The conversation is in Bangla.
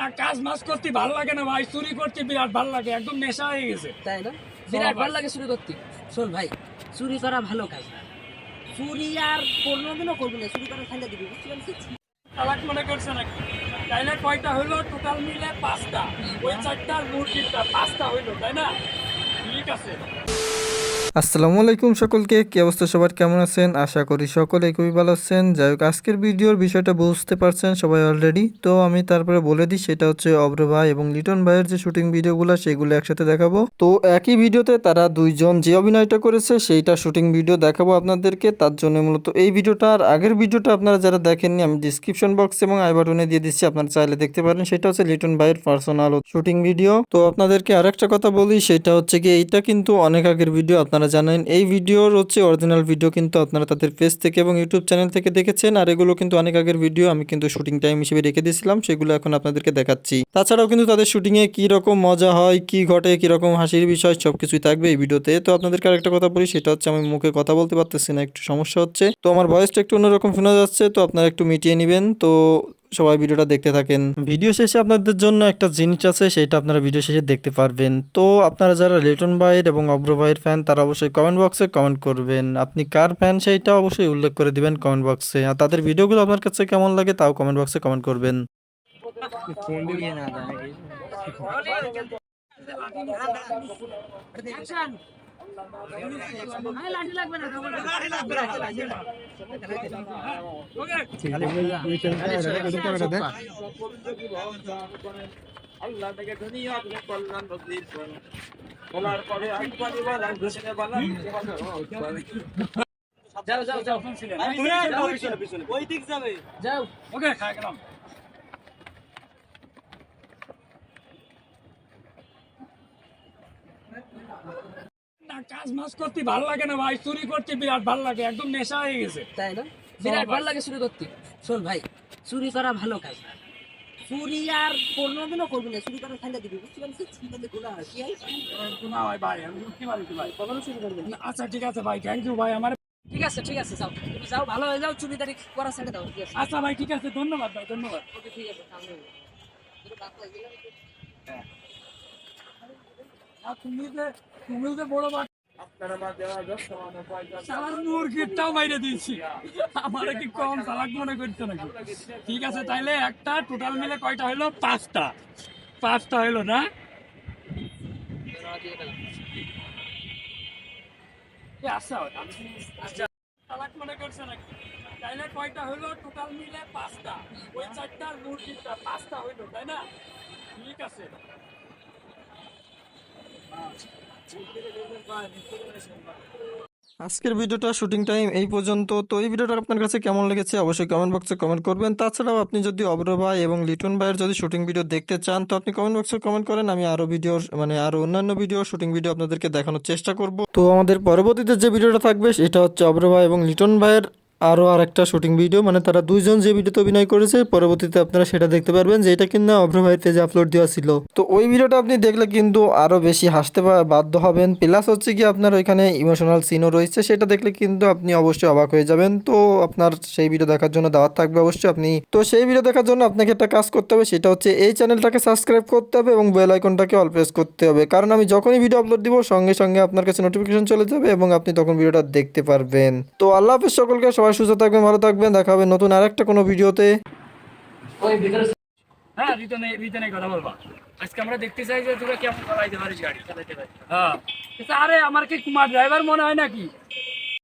না কাজ মাস করতে ভালো লাগে না ভাই চুরি করতে বিরাট ভালো লাগে একদম নেশা হয়ে গেছে। তাই না? বিরাট। ভালো লাগে চুরি করতে। শোন ভাই চুরি করা ভালো কাজ না। চুরি আর কোনোদিনও করবি না চুরি করা খাইলে দিবি বুঝতে পারছিস? চালাক মনে করছে নাকি? তাইলে কয়টা হইল? টোটাল মিলে পাঁচটা। ওই চারটার মুরগিটা পাঁচটা হইল তাই না? ঠিক আছে। আসসালামু আলাইকুম সকলকে, কি অবস্থা সবার? কেমন আছেন? আশা করি সকলে খুবই ভালো আছেন। যাই হোক, আজকের ভিডিওর বিষয়টা বুঝতে পারছেন সবাই অলরেডি তো আমি তারপরে বলে দিই, সেটা হচ্ছে অব্র ভাই এবং লিটন ভাইয়ের যে শুটিং ভিডিওগুলো, সেগুলো একসাথে দেখাবো। তো একই ভিডিওতে তারা দুইজন যে অভিনয়টা করেছে, সেইটা শুটিং ভিডিও দেখাবো আপনাদেরকে। তার জন্য মূলত এই ভিডিওটা। আর আগের ভিডিওটা আপনারা যারা দেখেননি, আমি ডিসক্রিপশন বক্স এবং আই বাটনে দিয়ে দিচ্ছি, আপনারা চাইলে দেখতে পারেন। সেটা হচ্ছে লিটন ভাইয়ের পার্সোনাল শুটিং ভিডিও তো আপনাদেরকে আরেকটা কথা বলি, সেটা হচ্ছে কি, এইটা কিন্তু অনেক আগের ভিডিও, আপনারা জানেন, এই ভিডিওর হচ্ছে অরিজিনাল ভিডিও কিন্তু আপনারা তাদের পেজ থেকে এবং ইউটিউব চ্যানেল থেকে দেখেছেন। আর এগুলো কিন্তু অনেক আগের ভিডিও আমি কিন্তু শুটিং টাইম হিসেবে রেখে দিয়েছিলাম, সেগুলো এখন আপনাদেরকে দেখাচ্ছি। তাছাড়াও কিন্তু তাদের শুটিং এ কি রকম মজা হয়, কি ঘটে, কি রকম হাসির বিষয়, সবকিছুই থাকবে এই ভিডিওতে তো। আপনাদেরকে আরেকটা কথা বলি, সেটা হচ্ছে আমি মুখে কথা বলতে পারতেছি না, একটু সমস্যা হচ্ছে। তো আমার ভয়েসটা একটু অন্যরকম শোনা যাচ্ছে, তো আপনারা একটু মিটিয়ে নেবেন। তো সবাই ভিডিওটা দেখতে থাকেন। ভিডিও শেষে আপনাদের জন্য একটা জিনিস আছে সেটা আপনারা ভিডিও শেষে দেখতে পারবেন। তো আপনারা যারা লিটন ভাইয়ের এবং অব্র ভাইয়ের ফ্যান তারা অবশ্যই কমেন্ট বক্সে কমেন্ট করবেন। আপনি কার ফ্যান সেইটা অবশ্যই উল্লেখ করে দিবেন কমেন্ট বক্সে আর তাদের ভিডিওগুলো আপনার কাছে কেমন লাগে তাও কমেন্ট বক্সে কমেন্ট করবেন। লাঠি লাগবে না আল্লাহ থেকে দুনিয়া তুমি কল্যাণ নসিব করো বলার পরে একবারই বলা ঘোষণা বলা যাও যাও যাও যাও ওকে খাই গেলাম কাজ মাস করতে ভালো লাগে না ভাই চুরি করতে বিরাট ভালো লাগে একদম নেশা হয়ে গেছে। তাই না? বিরাট ভালো লাগে চুরি করতে। শোন ভাই চুরি করা ভালো কাজ চুরি আর কোনোদিনও করবি না চুরি করা খাইলে দিবি বুঝতে পারছিস? গুণা হয় হয়? ভাই আমি কখনো চুরি আচ্ছা ঠিক আছে ভাই থ্যাংক ইউ ভাই আমার ঠিক আছে ঠিক আছে যাও। তুমি যাও ভালো হয়ে যাও চুরি দাঁড়ি করা ছেড়ে দাও ঠিক আছে? আচ্ছা ভাই ঠিক আছে ধন্যবাদ ভাই ধন্যবাদ। ওকে ঠিক আছে সামনে আর তুমি যে তুমি যে বড় বাট আপনারা মা দেওয়া দশ সমান পয়সা সালার মুরগিটাও বাইরে দিয়েছি। আমার কি কম সালাক মনে করছ নাকি? ঠিক আছে তাইলে একটা টোটাল মিলে কয়টা হলো পাঁচটা। পাঁচটা হলো না? এ, আচ্ছা, আচ্ছা। মনে করছ নাকি? তাইলে কয়টা হলো টোটাল মিলে পাঁচটা। ওই চারটার মুরগিটা পাঁচটা হইল তাই না? ঠিক আছে। আজকের ভিডিওটা শুটিং টাইম এই পর্যন্ত। তো এই ভিডিওটা আপনার কাছে কেমন লেগেছে অবশ্যই কমেন্ট বক্সে কমেন্ট করবেন। তাছাড়াও আপনি যদি অব্র ভাই এবং লিটন ভাইয়ের যদি শুটিং ভিডিও দেখতে চান, তো আপনি কমেন্ট বক্সে কমেন্ট করেন। আমি আরও ভিডিও মানে আরও অন্যান্য ভিডিও শুটিং ভিডিও আপনাদেরকে দেখানোর চেষ্টা করব। তো আমাদের পরবর্তীতে যে ভিডিওটা থাকবে, সেটা হচ্ছে অব্র ভাই এবং লিটন ভাইয়ের আরও শুটিং ভিডিও মানে তারা দুইজন যে ভিডিওতে অভিনয় করেছে, পরবর্তীতে আপনারা সেটা দেখতে পারবেন যে এটা কিন্তু অভ্র ভাইতে যে আপলোড দেওয়া ছিল। তো ওই ভিডিওটা আপনি দেখলে কিন্তু আরও বেশি হাসতে বাধ্য হবেন। প্লাস হচ্ছে কি আপনার ওইখানে ইমোশনাল সিনও রয়েছে, সেটা দেখলে কিন্তু আপনি অবশ্যই অবাক হয়ে যাবেন। তো আপনার সেই ভিডিও দেখার জন্য দাওয়াত থাকবে অবশ্যই আপনি। তো সেই ভিডিও দেখার জন্য আপনাকে একটা কাজ করতে হবে, সেটা হচ্ছে এই চ্যানেলটাকে সাবস্ক্রাইব করতে হবে এবং বেল আইকনটাকে অল প্রেস করতে হবে। কারণ আমি যখনই ভিডিও আপলোড দিব, সঙ্গে সঙ্গে আপনার কাছে নোটিফিকেশন চলে যাবে এবং আপনি তখন ভিডিওটা দেখতে পারবেন। তো আল্লাহ হাফিজ সকলকে, সবাই সুস্থ থাকবেন ভালো থাকবেন। দেখা হবে নতুন আর একটা কোনো ভিডিওতে। হ্যাঁ কথা বলবা। আজকে আমরা দেখতে চাই যে তোরা কেমন চালাইতে পারিস গাড়ি। হ্যাঁ। আরে আমার কি কুমার ড্রাইভার মনে হয় নাকি?